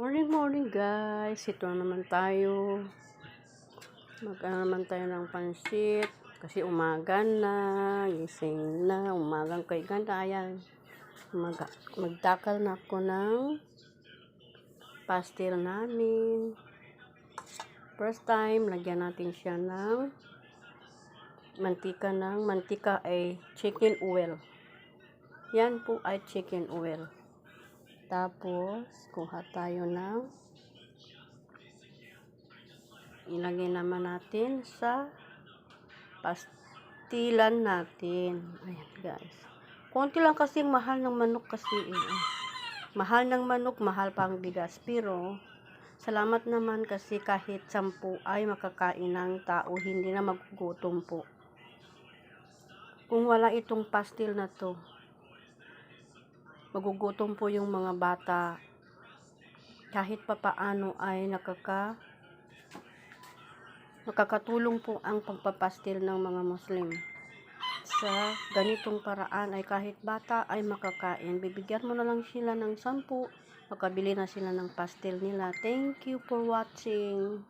Morning, morning guys. Ito na naman tayo. mag naman tayo ng pansit. Kasi umaga na. Gising na. Umagang kay ganda. Ayan. Mag magtakal na ako ng pastil namin. First time, lagyan natin siya ng mantika ng mantika ay chicken oil. Yan po ay chicken oil. Tapos, kuha tayo ng ilagay naman natin sa pastilan natin. Ayan, guys. Konti lang kasi mahal ng manok kasi eh. Mahal ng manok, mahal pa ang bigas. Pero, salamat naman kasi kahit sampu ay makakain ng tao, hindi na magugutom po. Kung wala itong pastil na to, magugutom po yung mga bata. Kahit papaano ay nakaka nakakatulong po ang pagpapastil ng mga Muslim. Sa ganitong paraan ay kahit bata ay makakain bibigyan mo na lang sila ng sampu makabili na sila ng pastil nila. Thank you for watching